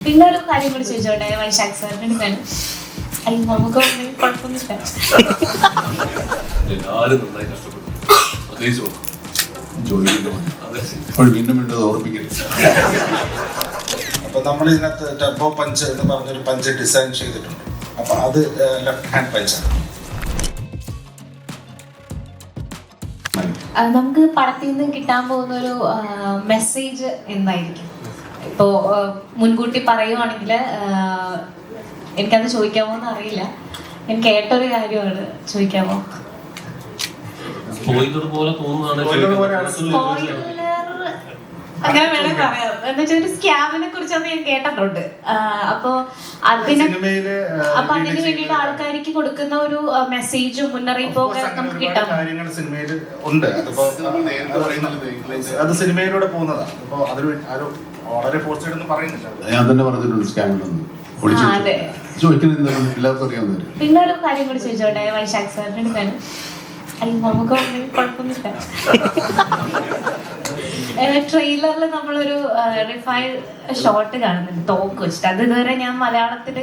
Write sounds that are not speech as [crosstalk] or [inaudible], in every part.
പിന്നെ ഒരു കാര്യം കൂടി ചോദിച്ചോട്ടെ വൈശാഖ് സാറിന്റെ അടുത്താണ് അയ്യോ നമുക്ക് ഒന്നും കുഴപ്പമൊന്നുമില്ല. എല്ലാവരും നന്നായി കഷ്ടപ്പെട്ടു. പ്രത്യേകിച്ച് ഓർക്കും. ജോലിയുടെ മതി. അതെ. അപ്പോൾ വീണ്ടും വീണ്ടും അത് ഓർമ്മിക്കരുത്. അപ്പൊ നമ്മൾ ഇതിനകത്ത് ടർബോ പഞ്ച് എന്ന് പറഞ്ഞൊരു പഞ്ച് ഡിസൈൻ ചെയ്തിട്ടുണ്ട്. അപ്പൊ അത് ലെഫ്റ്റ് ഹാൻഡ് പഞ്ചാണ് ആ, നമുക്ക് പടത്തിൽ നിന്ന് കിട്ടാൻ പോകുന്ന ഒരു മെസ്സേജ് എന്തായിരിക്കും ഇപ്പോ മുൻകൂട്ടി പറയുവാണെങ്കിൽ എനിക്കത് ചോദിക്കാമോ എന്ന് അറിയില്ല. ഞാൻ കേട്ടൊരു കാര്യമാണ്. ചോദിക്കാമോ? സ്പോയിലർ പോലെ തോന്നുന്നതാണ് അങ്ങനെ വേണേ പറയാം. എന്ന് വെച്ചാൽ ഒരു സ്കാമിനെ കുറിച്ചൊക്കെ ഞാൻ കേട്ടിട്ടുണ്ട്. ആ, അപ്പോ അതിനെ സിനിമയിൽ അപ്പൊ അതിന് വേണ്ടിയിട്ട് ആൾക്കാർക്ക് കൊടുക്കുന്ന ഒരു മെസ്സേജും മുന്നറിയിപ്പും നമുക്ക് കിട്ടാം. സിനിമയിൽ ഉണ്ട്. അത് സിനിമയിലൂടെ പോകുന്നതാണ്. അപ്പൊ അതിന് ആരും വളരെ ഫോഴ്സ് ചെയ്തൊന്നും പറയുന്നില്ല. ഞാൻ തന്നെ പറഞ്ഞിട്ടുണ്ട് സ്കാമിലൊന്നും പിന്നെ ഒരു കാര്യം കൂടി ചോദിച്ചോട്ടെ വൈശാഖ് സാറിന്റെ അടുത്താണ്. അയ്യോ നമുക്ക് കുഴപ്പമൊന്നുമില്ല. [laughs] ട്രെയിലറിൽ നമ്മളൊരു റിഫൈൻ ഷോട്ട് കാണുന്നുണ്ട്. തോക്ക് വെച്ചിട്ട്. അത് ഇതുവരെ ഞാൻ മലയാളത്തിൽ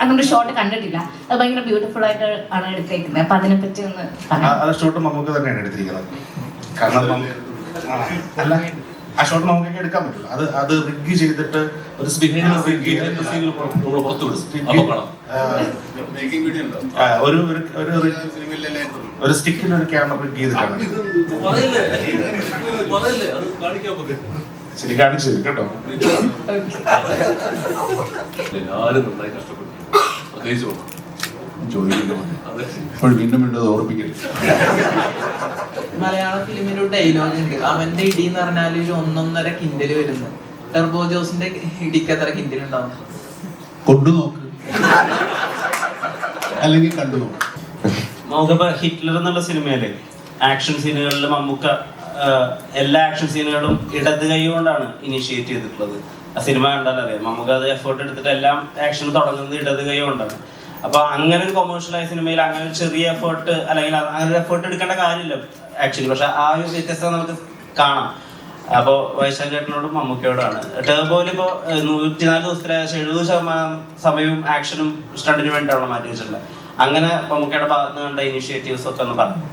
അങ്ങനെ ഷോട്ട് കണ്ടിട്ടില്ല. അത് ഭയങ്കര ബ്യൂട്ടിഫുൾ ആയിട്ട് ആണ് എടുത്തേക്കുന്നത്. അപ്പൊ അതിനെ പറ്റി ഒന്ന് ഷോട്ട് നമുക്ക് തന്നെയാണ് എടുത്തിരിക്കുന്നത്. കാരണം ആ ഷോട്ട് നമുക്ക് എടുക്കാൻ പറ്റില്ല. അത് അത് റിഗ് ചെയ്തിട്ട് ഒരു നമ്മൾ പുറത്തു ഒരു ഒരു- ഒരു സ്റ്റിക്കിൽ ഒരു ക്യാമറ റിഗ് ചെയ്തിട്ടാണ്. പറയില്ലേ പറയില്ലേ അത് കാണിക്കാൻ പറ്റും. ശരി കാണിച്ചു കേട്ടോ അപ്പോൾ വീണ്ടും വീണ്ടും അത് ഓർമ്മിക്കരുത്. മലയാള ഫിലിമിൽ ഒരു ഡയലോഗ് ഉണ്ട്. അവന്റെ ഇടി എന്ന് പറഞ്ഞാൽ ഒരു ഒന്നൊന്നര കിൻഡൽ വരുന്നു. ടെർബോ ജോസിന്റെ ഇടിക്ക് അത്ര കിൻഡൽ ഉണ്ടാവും? കൊണ്ടു നോക്ക്. അല്ലെങ്കിൽ കണ്ടു നോക്ക്. നമുക്കിപ്പോ ഹിറ്റ്ലർ എന്നുള്ള സിനിമയിൽ ആക്ഷൻ സീനുകളിൽ മമ്മൂക്ക എല്ലാ ആക്ഷൻ സീനുകളും ഇടത് കൈ കൊണ്ടാണ് ഇനിഷ്യേറ്റ് ചെയ്തിട്ടുള്ളത്. ആ സിനിമ കണ്ടാൽ അറിയാം. മമ്മൂക്ക അത് എഫേർട്ട് എടുത്തിട്ട് എല്ലാം ആക്ഷൻ തുടങ്ങുന്നത് ഇടത് കൈ കൊണ്ടാണ്. അപ്പൊ അങ്ങനെ ഒരു കൊമേഴ്ഷ്യലായ സിനിമയിൽ അങ്ങനെ ഒരു ചെറിയ എഫേർട്ട് അല്ലെങ്കിൽ അങ്ങനെ ഒരു എഫേർട്ട് എടുക്കേണ്ട കാര്യമില്ല. ആക്ച്വലി പക്ഷെ ആ ഒരു വ്യത്യസ്തത നമുക്ക് കാണാം. അപ്പോ വൈശാഖേട്ടനോടും മമ്മൂക്കയോടാണ് ടേബോയിൽ ഇപ്പോ നൂറ്റിനാല് ദിവസത്തിലെ ഏകദേശം എഴുപത് ശതമാനം സമയവും ആക്ഷനും സ്റ്റണ്ടിന് വേണ്ടിയാണ് മാറ്റി വെച്ചിട്ടുള്ളത്. അങ്ങനെ മമ്മൂക്കയുടെ ഭാഗത്ത് നിന്ന് കണ്ട ഇനിഷ്യേറ്റീവ്സ് ഒക്കെ ഒന്ന് പറഞ്ഞു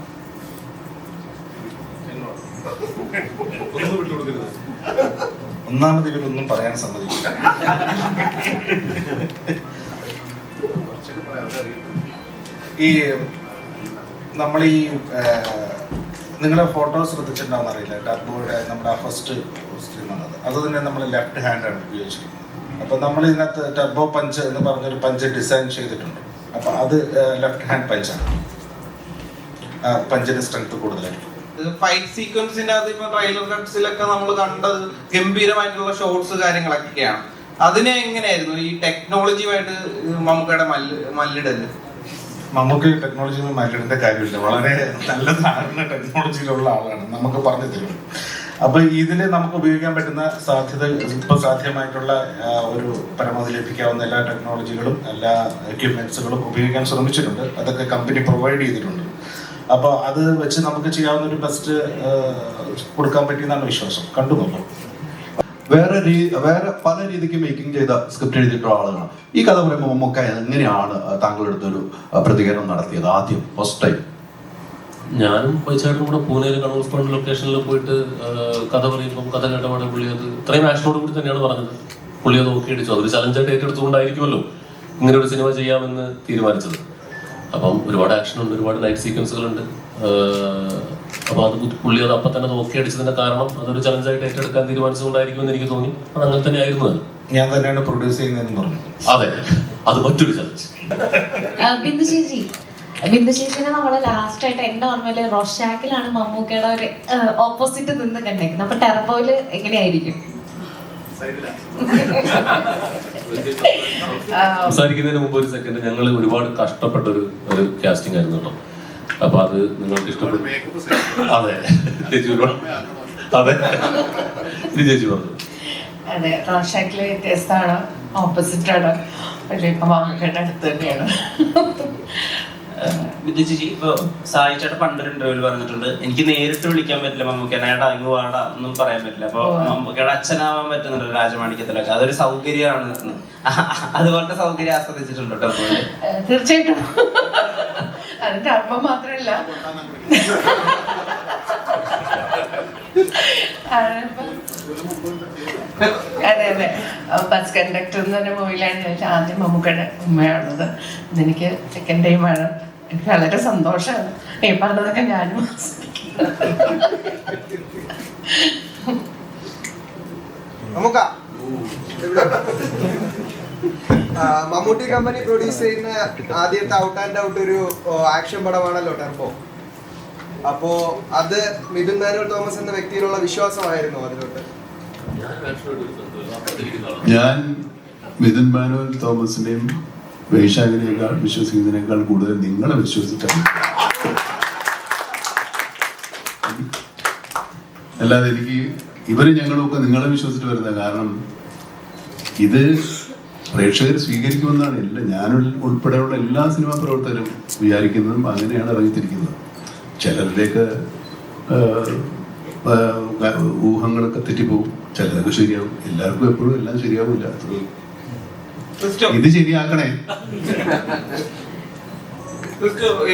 ഒന്നാമത് ഇവരൊന്നും പറയാൻ സമ്മതിക്കില്ല. ഈ നമ്മൾ ഈ നിങ്ങളെ ഫോട്ടോ ശ്രദ്ധിച്ചിട്ടുണ്ടാവും അറിയില്ല ടർബോയുടെ നമ്മുടെ ആ ഫസ്റ്റ് സ്ക്രീൻ വന്നത്. അത് തന്നെ നമ്മൾ ലെഫ്റ്റ് ആണ് ഉപയോഗിച്ചിരിക്കുന്നത്. അപ്പോൾ നമ്മൾ ഇതിനകത്ത് ടർബോ പഞ്ച് എന്ന് പറഞ്ഞൊരു പഞ്ച് ഡിസൈൻ ചെയ്തിട്ടുണ്ട്. അപ്പോൾ അത് ലെഫ്റ്റ് ഹാൻഡ് പഞ്ചാണ് പഞ്ചിന്റെ പഞ്ചിന് സ്ട്രെങ്ത് കൂടുതലായിരിക്കും. ഫൈറ്റ് സീക്വൻസിന്റെ അത് ഇപ്പൊ ട്രെയിലർ കട്ട്സിലൊക്കെ നമ്മൾ കണ്ടത് ഗംഭീരമായിട്ടുള്ള ഷോട്ട്സ് കാര്യങ്ങളൊക്കെയാണ്. അതിനെ എങ്ങനെയായിരുന്നു? ഈ ടെക്നോളജിയുമായിട്ട് മമ്മൂക്കയുടെ മല്ല് മല്ലിടൽ? നമുക്ക് ടെക്നോളജി മാറ്റേണ്ട കാര്യമില്ല. വളരെ നല്ല ധാരണ ടെക്നോളജിയിലുള്ള ആളാണ്. നമുക്ക് പറഞ്ഞു തരും അപ്പൊ ഇതിൽ നമുക്ക് ഉപയോഗിക്കാൻ പറ്റുന്ന സാധ്യത ഇപ്പൊ സാധ്യമായിട്ടുള്ള ഒരു പരമാവധി ലഭിക്കാവുന്ന എല്ലാ ടെക്നോളജികളും എല്ലാ എക്യുപ്മെന്റ്സുകളും ഉപയോഗിക്കാൻ ശ്രമിച്ചിട്ടുണ്ട്. അതൊക്കെ കമ്പനി പ്രൊവൈഡ് ചെയ്തിട്ടുണ്ട്. അപ്പൊ അത് വെച്ച് നമുക്ക് ചെയ്യാവുന്ന ഒരു ബെസ്റ്റ് കൊടുക്കാൻ പറ്റിയെന്നാണ് വിശ്വാസം. കണ്ടു നോക്കാം. വേറെ വേറെ പല രീതിക്ക് മേക്കിംഗ് ചെയ്ത സ്ക്രിപ്റ്റ് എഴുതിയിട്ടുള്ള ആളുകളാണ്. ഈ കഥ പറയുമ്പോൾ മമ്മൂക്ക എങ്ങനെയാണ് താങ്കളുടെ അടുത്തൊരു പ്രതികരണം നടത്തിയത് ആദ്യം ഫസ്റ്റ് ടൈം ഞാനും പൈസയായിട്ടും കൂടെ പൂനെയിൽ കണ്ണൂർ ഫണ്ട് ലൊക്കേഷനിൽ പോയിട്ട് കഥ പറയുമ്പോൾ കഥ കേട്ടപാടെ പുള്ളി അത് ഇത്രയും ആക്ഷനോട് കൂടി തന്നെയാണ് പറഞ്ഞത്. പുള്ളി അത് നോക്കി അടിച്ചു അതൊരു ചലഞ്ചായിട്ട് ഏറ്റെടുത്തുകൊണ്ടായിരിക്കുമല്ലോ ഇങ്ങനെ ഒരു സിനിമ ചെയ്യാമെന്ന് തീരുമാനിച്ചത്. അപ്പം ഒരുപാട് ആക്ഷൻ ഉണ്ട് ഒരുപാട് നൈറ്റ് സീക്വൻസുകൾ ഉണ്ട് അപ്പൊ അത് പുള്ളി അത് അപ്പം തന്നെ നോക്കി അടിച്ചതിന്റെ കാരണം അതൊരു ചലഞ്ചായിട്ട് ഏറ്റെടുക്കാൻ തീരുമാനിച്ചുകൊണ്ടായിരിക്കും എനിക്ക് തോന്നി. അത് അങ്ങനെ തന്നെ ആയിരുന്നു. അത് ഞാൻ തന്നെയാണ് പ്രൊഡ്യൂസ് ചെയ്യുന്നതെന്ന് പറഞ്ഞു. അതെ അത് മറ്റൊരു ചലഞ്ച് ബിന്ദു ചേച്ചി. ബിന്ദു ചേച്ചിനെ നമ്മൾ ലാസ്റ്റ് ആയിട്ട് എന്റെ ഓർമ്മയിൽ റൊഷാക്കിലാണ് മമ്മൂക്കയുടെ ഒരു ഓപ്പോസിറ്റ് നിന്ന് കണ്ടേക്കുന്നത്. അപ്പൊ ടെർബോയിൽ എങ്ങനെയായിരിക്കും? [laughs] സംസാരിക്കുന്നതിന് മുമ്പ് ഒരു സെക്കൻഡ് ഞങ്ങൾ ഒരുപാട് കഷ്ടപ്പെട്ട ഒരു ഒരു കാസ്റ്റിംഗ് ആയിരുന്നു കേട്ടോ. അപ്പൊ അത് നിങ്ങൾക്ക് ഇഷ്ടപ്പെട്ടു. അതെ. ചേച്ചി അതെ. ഇത് ചേച്ചി പറഞ്ഞു. അതെ റോഷാക്കിൽ വ്യത്യസ്തമാണ്. ഓപ്പോസിറ്റ് ആണ്. ഇപ്പൊ മമ്മൂക്കയുടെ അടുത്ത് തന്നെയാണ്. വിദ്യ ചേച്ചി ഇപ്പൊ സായി ചേട്ടൻ പണ്ടൊരു ഇന്റർവ്യൂവിൽ പറഞ്ഞിട്ടുണ്ട്. എനിക്ക് നേരിട്ട് വിളിക്കാൻ പറ്റില്ല മമ്മൂക്കേനെ ഏട്ടാ ഇങ്ങ് വാടാ ഒന്നും പറയാൻ പറ്റില്ല. അപ്പൊ മമ്മൂക്കയുടെ അച്ഛനാവാൻ പറ്റുന്നുണ്ട് രാജമാണിക്യത്തിലൊക്കെ അതൊരു സൗകര്യമാണ്. അതുപോലത്തെ സൗകര്യം ആസ്വദിച്ചിട്ടുണ്ട് കേട്ടോ തീർച്ചയായിട്ടും. അതിന്റെ അർത്ഥം മാത്രമല്ല. അതെ അതെ. ബസ് കണ്ടക്ടർ എന്ന് പറഞ്ഞ മൂവിയിലാണ് ചോദിച്ചാൽ ആദ്യം മമ്മൂക്കയുടെ ഉമ്മയാണത് എനിക്ക് സെക്കൻഡ് ടൈമാണ് എനിക്ക് വളരെ സന്തോഷമാണ് ഈ പറഞ്ഞതൊക്കെ ഞാനും നമുക്ക് ആ, മമ്മൂട്ടി കമ്പനി പ്രൊഡ്യൂസ് ചെയ്യുന്ന ആദ്യത്തെ ഔട്ട് ആൻഡ് ഔട്ട് ഒരു ആക്ഷൻ പടമാണല്ലോ ടെർബോ അപ്പോ അത് മിഥുൻ മാനുവൽ തോമസ് എന്ന വ്യക്തിയിലുള്ള വിശ്വാസമായിരുന്നു അതിലോട്ട്. ഞാൻ മിഥുൻ മാനുവൽ തോമസിനെയും വൈശാഖിനേക്കാൾ വിശ്വസിക്കുന്നതിനേക്കാൾ കൂടുതൽ നിങ്ങളെ വിശ്വസിച്ചിട്ടാണ് അല്ലാതെ എനിക്ക് ഇവർ ഞങ്ങളൊക്കെ നിങ്ങളെ വിശ്വസിച്ചിട്ട് വരുന്നത് കാരണം ഇത് പ്രേക്ഷകർ സ്വീകരിക്കുമെന്നാണ് എല്ലാ ഞാൻ ഉൾപ്പെടെയുള്ള എല്ലാ സിനിമാ പ്രവർത്തകരും വിചാരിക്കുന്നതും അങ്ങനെയാണ് ഇറങ്ങിത്തിരിക്കുന്നത്. ചിലരിലേക്ക് ഊഹങ്ങളൊക്കെ തെറ്റിപ്പോവും ചിലതൊക്കെ ശരിയാവും എല്ലാവർക്കും എപ്പോഴും എല്ലാം ശരിയാവില്ല. അത്രേ ഉള്ളൂ. ക്രിസ്റ്റോ ഇത് ശരിയാക്കണേ.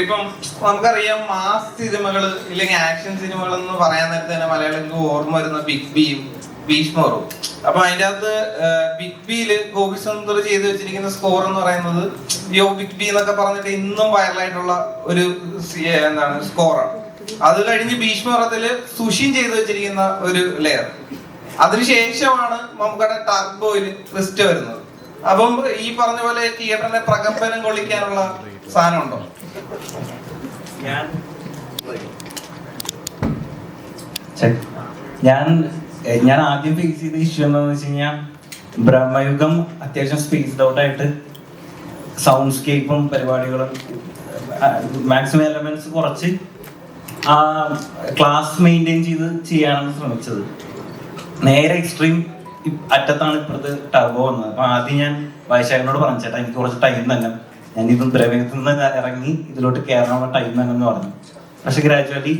ഇപ്പം നമുക്കറിയാം മാസ് സിനിമകൾ ഇല്ലെങ്കിൽ ആക്ഷൻ സിനിമകൾ എന്ന് പറയാൻ നേരത്തെ തന്നെ മലയാളികൾക്ക് ഓർമ്മ വരുന്ന ബിഗ് ബിയും ഭീഷ്മറും. അപ്പൊ അതിന്റെ അകത്ത് ബിഗ് ബിയിൽ ഗോപി സുന്ദർ ചെയ്ത് വെച്ചിരിക്കുന്ന സ്കോർ എന്ന് പറയുന്നത് യോ ബിഗ് ബി എന്നൊക്കെ പറഞ്ഞിട്ട് ഇന്നും വൈറലായിട്ടുള്ള ഒരു എന്താണ് സ്കോറാണ് അത് കഴിഞ്ഞ് ഭീഷ്മറത്തിൽ സുഷിൻ ചെയ്ത് വെച്ചിരിക്കുന്ന ഒരു ലെയർ അതിനുശേഷമാണ് നമുക്കവിടെ ടർബോയിൽ ട്വിസ്റ്റ് വരുന്നത്. അപ്പം ഈ പറഞ്ഞ പോലെ തിയേറ്ററിനെ പ്രകമ്പനം കൊള്ളിക്കാനുള്ള സാധനം ഉണ്ടോ ഞാൻ ചെക്ക്. ഞാൻ ഞാൻ ആദ്യം ഫേസ് ചെയ്ത ഇഷ്യൂ എന്താണെന്ന് വെച്ച് കഴിഞ്ഞാൽ ബ്രഹ്മയുഗം അത്യാവശ്യം സ്പേസ്ഡ് ഔട്ട് ആയിട്ട് സൗണ്ട് സ്കേപ്പും പരിപാടികളും മാക്സിമം എലമെന്റ്സ് കുറച്ച് ആ ക്ലാസ് മെയിന്റെയിൻ ചെയ്ത് ചെയ്യാനാണ് ശ്രമിച്ചത് നേരെ എക്സ്ട്രീം അറ്റത്താണ് ഇപ്പുറത്ത് ടർബോ വന്നത്. അപ്പൊ ആദ്യം ഞാൻ വൈശാഖനോട് പറഞ്ഞു ചേട്ടാ എനിക്ക് കുറച്ച് ടൈം തന്നെ ഞാൻ ഇത് ദ്രവ്യത്തിൽ നിന്ന് ഇറങ്ങി ഇതിലോട്ട് കയറാനുള്ള ടൈം തന്നെ എന്ന് പറഞ്ഞു. പക്ഷെ ഗ്രാജുവലി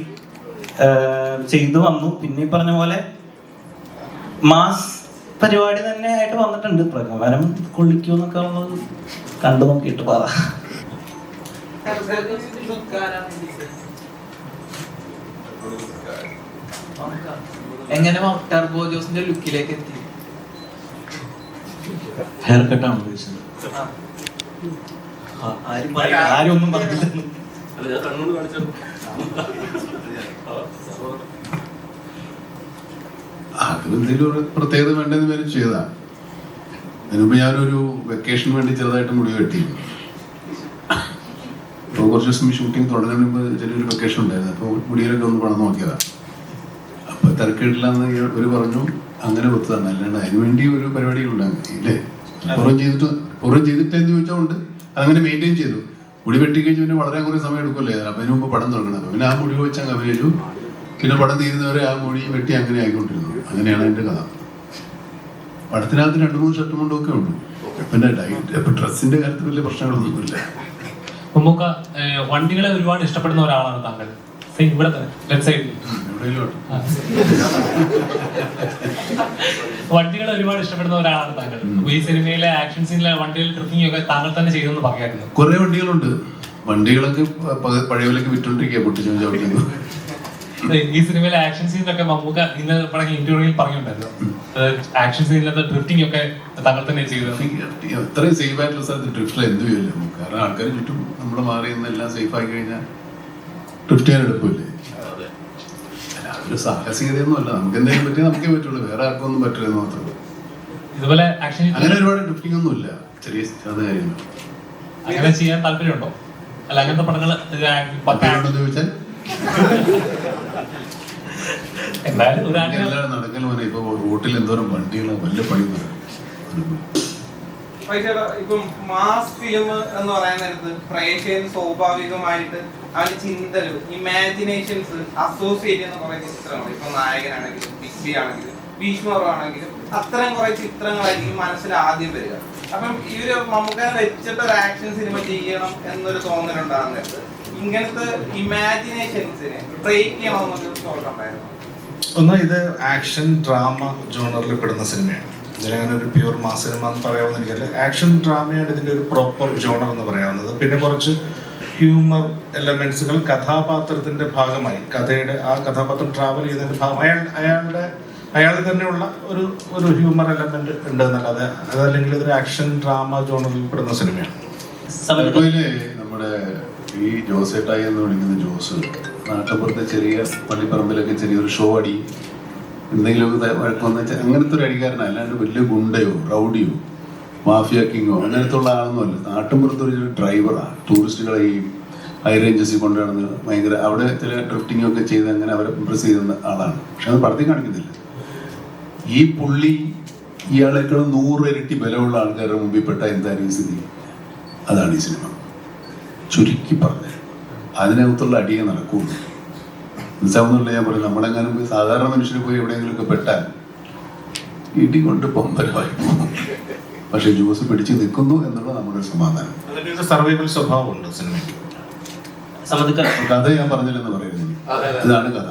ചെയ്തു വന്നു. പിന്നെ ഈ പറഞ്ഞ പോലെ മാസ് പരിപാടി തന്നെ ആയിട്ട് വന്നിട്ടുണ്ട്. പ്രകമനം കൊള്ളിക്കൂ എന്നൊക്കെ ഉള്ളത് കണ്ടു നോക്കിയിട്ട് പറ. എങ്ങനെ ടർബോ ജോസിന്റെ ലുക്കിലേക്ക് എത്തി? ഹെയർ കട്ടാണ് ഉദ്ദേശിച്ചത് ആ. ആരും ആരും ഒന്നും പറഞ്ഞില്ല ഒരു പ്രത്യേകത വേണ്ടെന്ന് പേര് ചെയ്താ. അതിനുമ്പ് ഞാനൊരു വെക്കേഷൻ വേണ്ടി ചെറുതായിട്ട് മുടി വെട്ടി അപ്പോൾ കുറച്ച് ദിവസം ഷൂട്ടിംഗ് തുടങ്ങുന്നതിന് മുമ്പ് ചെറിയൊരു വെക്കേഷൻ ഉണ്ടായിരുന്നു. അപ്പോൾ മുടിയിലൊക്കെ ഒന്ന് പണം നോക്കിയതാ. അപ്പോൾ തിരക്കിട്ടില്ലെന്ന് ഒരു പറഞ്ഞു അങ്ങനെ ഒത്തതാണ് അല്ലാണ്ട് അതിനുവേണ്ടി ഒരു പരിപാടി ഉണ്ടായിരുന്നു ഇല്ലേ? പുറം ചെയ്തിട്ട് പുറം ചെയ്തിട്ട് എന്ന് ചോദിച്ചോണ്ട് അതങ്ങനെ മെയിന്റെയിൻ ചെയ്തു. മുടി വെട്ടി കഴിഞ്ഞ് പിന്നെ വളരെ കുറേ സമയം എടുക്കുമല്ലേ അപ്പം അതിന് മുമ്പ് പടം തുടങ്ങണം. പിന്നെ ആ മുടി വെച്ച് അങ്ങ് അഭിനയിച്ചു. പിന്നെ പടം തീരുന്നവരെ ആ മുടി വെട്ടി അങ്ങനെ ആയിക്കൊണ്ടിരുന്നു. അങ്ങനെയാണ് എന്റെ കഥ. പടത്തിനകത്ത് രണ്ട് മൂന്ന് ഷർട്ടും കൊണ്ടും ഒക്കെ ഉണ്ട്. പിന്നെ ഡൈറ്റ് ഇപ്പൊ ഡ്രസ്സിന്റെ കാര്യത്തിൽ വലിയ പ്രശ്നങ്ങളൊന്നുമില്ല. ഇല്ല വണ്ടികളെ ഒരുപാട് ഇഷ്ടപ്പെടുന്ന ഒരാളാണ് താങ്കൾ. See, ഇവിടെ തന്നെ ലെഫ്റ്റ് സൈഡിൽ എവിടെയെങ്കിലും ഒരുപാട് ഇഷ്ടപ്പെടുന്ന ഒരാളാണ് താങ്കൾ. ഈ സിനിമയിലെ ആക്ഷൻ സീനിലെ വണ്ടികൾ ട്രിപ്പിംഗ് ഒക്കെ താങ്കൾ തന്നെ ചെയ്തെന്ന് പറയായിരുന്നു കുറെ വണ്ടികളുണ്ട്. വണ്ടികളൊക്കെ പഴയ വിലക്ക് വിറ്റോണ്ടിരിക്കുക ഈ സിനിമയിലെ ആക്ഷൻ സീനിലൊക്കെ മമ്മൂക്ക ഇന്ന് പറഞ്ഞ ഇന്റർവ്യൂവിൽ പറഞ്ഞിട്ടുണ്ടായിരുന്നു. ആക്ഷൻ സീനിലത്തെ ഡ്രിഫ്റ്റിംഗ് ഒക്കെ താങ്കൾ തന്നെ ചെയ്തു. അത്രയും സേഫ് ആയിട്ടുള്ള സ്ഥലത്ത് ഡ്രിഫ്റ്റിൽ എന്ത് ചെയ്യില്ല കാരണം ആൾക്കാർ ചുറ്റും നമ്മൾ മാറി എല്ലാം സേഫ് ആയി കഴിഞ്ഞാൽ ഡ്രിഫ്റ്റ് ഒരു സാഹസികതയൊന്നും അല്ല നമുക്ക് എന്തെങ്കിലും പറ്റിയ നമുക്കേ പറ്റുള്ളൂ. വേറെ ആർക്കും ഒന്നും പറ്റില്ല മാത്രമേ ഇതുപോലെ ആക്ഷൻ അങ്ങനെ ഒരുപാട് ഡ്രിഫ്റ്റിംഗ് ഒന്നും ഇല്ല ചെറിയ ചെറുത് കാര്യങ്ങൾ. അങ്ങനെ ചെയ്യാൻ താല്പര്യമുണ്ടോ? അല്ല അങ്ങനത്തെ പടങ്ങൾ ചോദിച്ചാൽ? എല്ലാവരും നടക്കൽ പോലെ ഇപ്പൊ റോട്ടിൽ എന്തോരം വണ്ടികളാ. വല്ല പണി ഇപ്പം മാസ് ഫിലിം എന്ന് പറയാൻ നേരത്ത് പ്രേക്ഷകൻ സ്വാഭാവികമായിട്ട് അവന്റെ ചിന്തകൾ ഇമാജിനേഷൻസ് അസോസിയേറ്റ് ചെയ്യുന്ന കുറെ ചിത്രങ്ങൾ ഇപ്പൊ നായകനാണെങ്കിലും ബിഗ് ബി ആണെങ്കിലും ഭീഷ്മാണെങ്കിലും അത്തരം കുറെ ചിത്രങ്ങളായിരിക്കും മനസ്സിൽ ആദ്യം വരിക. അപ്പം ഈ ഒരു നമുക്ക് വെച്ചിട്ട് ഒരു ആക്ഷൻ സിനിമ ചെയ്യണം എന്നൊരു തോന്നലുണ്ടാകുന്നത് ഇങ്ങനത്തെ ഇമാജിനേഷൻസിനെ ബ്രേക്ക് ചെയ്യണമെന്നൊരു എന്നൊരു ഉണ്ടായിരുന്നു. ഒന്ന് ഇത് ആക്ഷൻ ഡ്രാമ ജോണറിൽ പെടുന്ന സിനിമയാണ് ഇതിലങ്ങനെ ഒരു പ്യൂർ മാസ് സിനിമ എന്ന് പറയാവുന്ന എനിക്കല്ല ആക്ഷൻ ഡ്രാമയാണ് ഇതിന്റെ ഒരു പ്രോപ്പർ ജോണർ എന്ന് പറയാവുന്നത്. പിന്നെ കുറച്ച് ഹ്യൂമർ എലമെന്റ്സുകൾ കഥാപാത്രത്തിന്റെ ഭാഗമായി. കഥയുടെ ആ കഥാപാത്രം ട്രാവൽ ചെയ്യുന്നതിന്റെ ഭാഗം. അയാൾ അയാളുടെ അയാളിൽ തന്നെയുള്ള ഒരു ഒരു ഹ്യൂമർ എലമെന്റ് ഉണ്ട് എന്നല്ലാതെ അതല്ലെങ്കിൽ ഇതൊരു ആക്ഷൻ ഡ്രാമ ജോണറിൽ പെടുന്ന സിനിമയാണ്. നമ്മുടെ ഈ ജോസേട്ടായി എന്ന് വിളിക്കുന്ന ജോസ് നാട്ടപ്പുറത്തെ ചെറിയ പള്ളിപ്പറമ്പിലൊക്കെ ചെറിയൊരു ഷോ അടി. എന്തെങ്കിലുമൊക്കെ വഴക്കൊന്ന് അങ്ങനത്തെ ഒരു അടികാരനല്ലാണ്ട് അല്ലാണ്ട് വലിയ ഗുണ്ടയോ റൗഡിയോ മാഫിയ കിങ്ങോ അങ്ങനത്തെ ഉള്ള ആളൊന്നുമല്ല. നാട്ടുമ്പുറത്ത് ഒരു ഡ്രൈവറാണ് ടൂറിസ്റ്റുകളെ ഈ ഹൈ റേഞ്ചസിൽ കൊണ്ടുവരുന്നത് ഭയങ്കര അവിടെ ചില ഡ്രിഫ്റ്റിംഗ് ഒക്കെ ചെയ്ത് അങ്ങനെ അവരെ ഇമ്പ്രസ് ചെയ്യുന്ന ആളാണ്. പക്ഷെ അത് പടത്തിൽ കാണിക്കുന്നില്ല. ഈ പുള്ളി ഇയാളെക്കാളും നൂറ് ഇരട്ടി ബലമുള്ള ആൾക്കാരുടെ മുമ്പിൽ പെട്ട എന്തായാലും സ്ഥിതി. അതാണ് ഈ സിനിമ. ചുരുക്കി പറഞ്ഞത് അതിനകത്തുള്ള അടിയെ നടക്കുള്ളൂ. മനസ്സാവുന്നുള്ള ഞാൻ പറയും നമ്മളെങ്ങാനും സാധാരണ മനുഷ്യർ പോയി എവിടെയെങ്കിലുമൊക്കെ പെട്ടാൽ ഇടി കൊണ്ട് പൊമ്പലമായി പോകും. പക്ഷെ ജ്യൂസ് പിടിച്ചു നിൽക്കുന്നു എന്നുള്ള നമ്മുടെ സമാധാനം. സർവൈവൽ സ്വഭാവമുണ്ട് സിനിമയ്ക്ക്. കഥ ഞാൻ പറഞ്ഞില്ലെന്ന് പറയുന്നു. ഇതാണ് കഥ.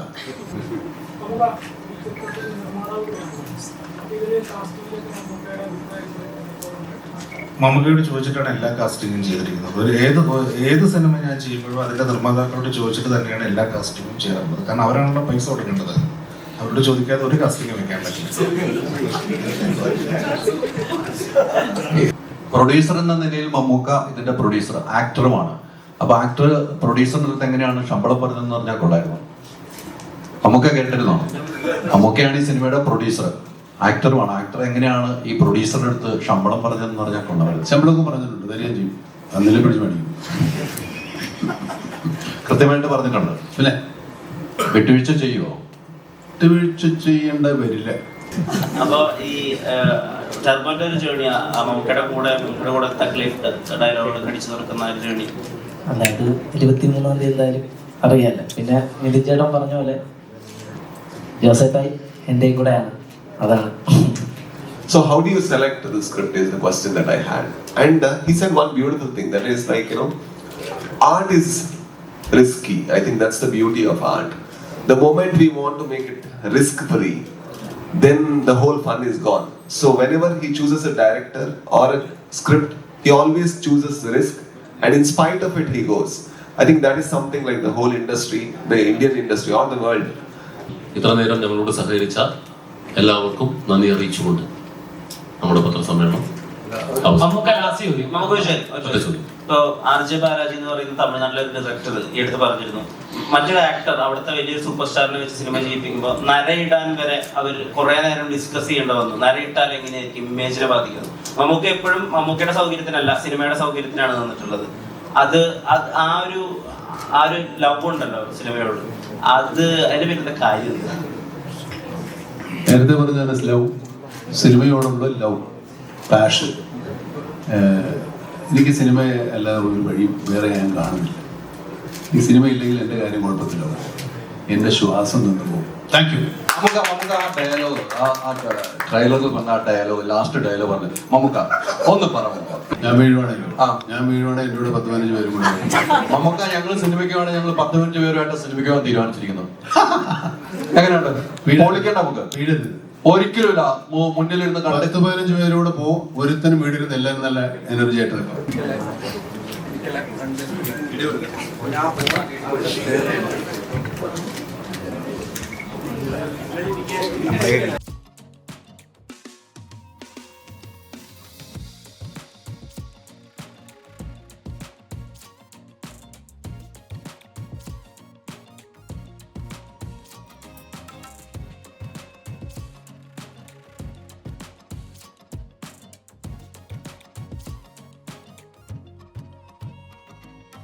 മമ്മൂക്കയോട് ചോദിച്ചിട്ടാണ് എല്ലാ കാസ്റ്റിങ്ങും ചെയ്തിരിക്കുന്നത്. ഒരു ഏത് ഏത് സിനിമ ഞാൻ ചെയ്യുമ്പോഴും അതിന്റെ നിർമ്മാതാക്കളോട് ചോദിച്ചിട്ട് തന്നെയാണ് എല്ലാ കാസ്റ്റിങ്ങും ചെയ്യാറുള്ളത്. കാരണം അവരാണല്ലോ പൈസ കൊടുക്കേണ്ടത്. അവരോട് ചോദിക്കാതെ ഒരു കാസ്റ്റിംഗ് വെക്കാൻ പറ്റില്ല. പ്രൊഡ്യൂസർ എന്ന നിലയിൽ മമ്മൂക്ക ഇതിന്റെ പ്രൊഡ്യൂസർ ആക്ടറുമാണ്. അപ്പൊ ആക്ടർ പ്രൊഡ്യൂസറിന്റെ അടുത്ത് എങ്ങനെയാണ് ശമ്പളം പറഞ്ഞതെന്ന് പറഞ്ഞാൽ കൊള്ളായിരുന്നു. മമ്മൂക്ക കേട്ടിരുന്നോ? മമ്മൂക്കയാണ് ഈ സിനിമയുടെ പ്രൊഡ്യൂസർ. ആക്ടറുമാണ്. ആക്ടർ എങ്ങനെയാണ് ഈ പ്രൊഡ്യൂസറിന്റെ അടുത്ത് ശമ്പളം പറഞ്ഞതെന്ന് പറഞ്ഞാൽ കൊള്ളായിരുന്നു ശമ്പളമൊക്കെ പറഞ്ഞിട്ടുണ്ട്. തരികയും ചെയ്യും. അന്നിലും പിടിച്ച് മേടിക്കും. കൃത്യമായിട്ട് പറഞ്ഞിട്ടുണ്ട്. പിന്നെ വിട്ടുവീഴ്ച ചെയ്യുമോ വിട്ടുവീഴ്ച ചെയ്യേണ്ട വരില്ല അപ്പൊ ഈ ടർബോന്റെ ഒരു ജേണി മമ്മൂക്കയുടെ കൂടെ മമ്മൂക്കയുടെ കൂടെ തക്ലീഫ് ഡയലോഗ് കടിച്ചു തുറക്കുന്ന ഒരു ജേണി അതായത് ഇരുപത്തിമൂന്നാം തീയതി എന്തായാലും അറിയാലോ പിന്നെ നിതിൻ ചേട്ടൻ പറഞ്ഞ പോലെ ജോസഫായി എന്റെയും കൂടെയാണ് അതാണ് So how do you select the script is the question that I had. And uh, he said one beautiful thing that is like, you know, art is risky. I think that's the beauty of art. The moment we want to make it risk free, then the whole fun is gone. So whenever he chooses a director or a script, he always chooses risk and in spite of it he goes. I think that is something like the whole industry, the Indian industry or the world ഇത്ര നേരം ഞങ്ങളോട് സഹകരിച്ച എല്ലാവർക്കും നന്ദി അറിയിച്ചുകൊണ്ട് നമ്മുടെ പത്രസമ്മേളനം. നമുക്ക് ലാസ്റ്റ് ചോദ്യം നമുക്ക് ഒരു ചോദ്യം, ഒരു ഒറ്റ ചോദ്യം. ചോദ്യം. ഇപ്പൊ ആർ ജെ ബാലാജി എന്ന് പറയുന്ന തമിഴ്നാട്ടിലെ ഒരു ഡയറക്ടർ ഈ പറഞ്ഞിരുന്നു മറ്റൊരു ആക്ടർ അവിടുത്തെ വലിയൊരു സൂപ്പർ സ്റ്റാറിൽ വെച്ച് സിനിമ ചെയ്യിപ്പിക്കുമ്പോൾ നരയിടാൻ വരെ അവർ കുറെ നേരം ഡിസ്കസ് ചെയ്യേണ്ട വന്നു നരയിട്ടാൽ എങ്ങനെയായിരിക്കും ഇമേജിനെ ബാധിക്കുന്നത് മമ്മൂക്ക എപ്പോഴും മമ്മൂക്കയുടെ സൗകര്യത്തിനല്ല സിനിമയുടെ സൗകര്യത്തിനാണ് നിന്നിട്ടുള്ളത് അത് ആ ഒരു ആ ഒരു ലവ് ഉണ്ടല്ലോ സിനിമയോട് അത് അതിന്റെ പേരിന്റെ കാര്യം? നേരത്തെ പറഞ്ഞ ലവ് സിനിമയോടുള്ള ലവ് പാഷൻ എനിക്ക് സിനിമ അല്ലാതെ ഒരു വഴി വേറെ ഞാൻ കാണുന്നില്ല. ഈ സിനിമ ഇല്ലെങ്കിൽ എന്റെ കാര്യം കുഴപ്പത്തിലാവും എന്റെ ശ്വാസം നിന്ന് പോകും. താങ്ക് യു ആ ഡയലോഗ് ആ ട്രailer പറഞ്ഞ ആ ഡയലോഗ് ലാസ്റ്റ് ഡയലോഗ് പറഞ്ഞു മമ്മൂക്ക ഒന്ന് പറ. ഞാൻ വീഴുവാണെങ്കിൽ. ആ. ഞാൻ വീഴുവാണെങ്കിൽ എന്നോട് പത്ത് പതിനഞ്ച് പേരും കൂടെ. മമ്മൂക്ക ഞങ്ങൾ സിനിമയ്ക്ക് വേണം ഞങ്ങൾ പത്ത് മിനിറ്റ് പേരുമായിട്ട് സിനിമയ്ക്ക് പോകാൻ തീരുമാനിച്ചിരിക്കുന്നു. എങ്ങനെയുണ്ട്? വീട് പൊളിക്കണ്ട നമുക്ക് വീഴരുത്. ഒരിക്കലുമില്ല. മുന്നിലിരുന്ന് പത്ത് പതിനഞ്ച് പേരോട് പോ ഒരുത്തനും വീടിരുന്ന് എല്ലാവരും നല്ല എനർജി ആയിട്ട് നിൽക്കാം.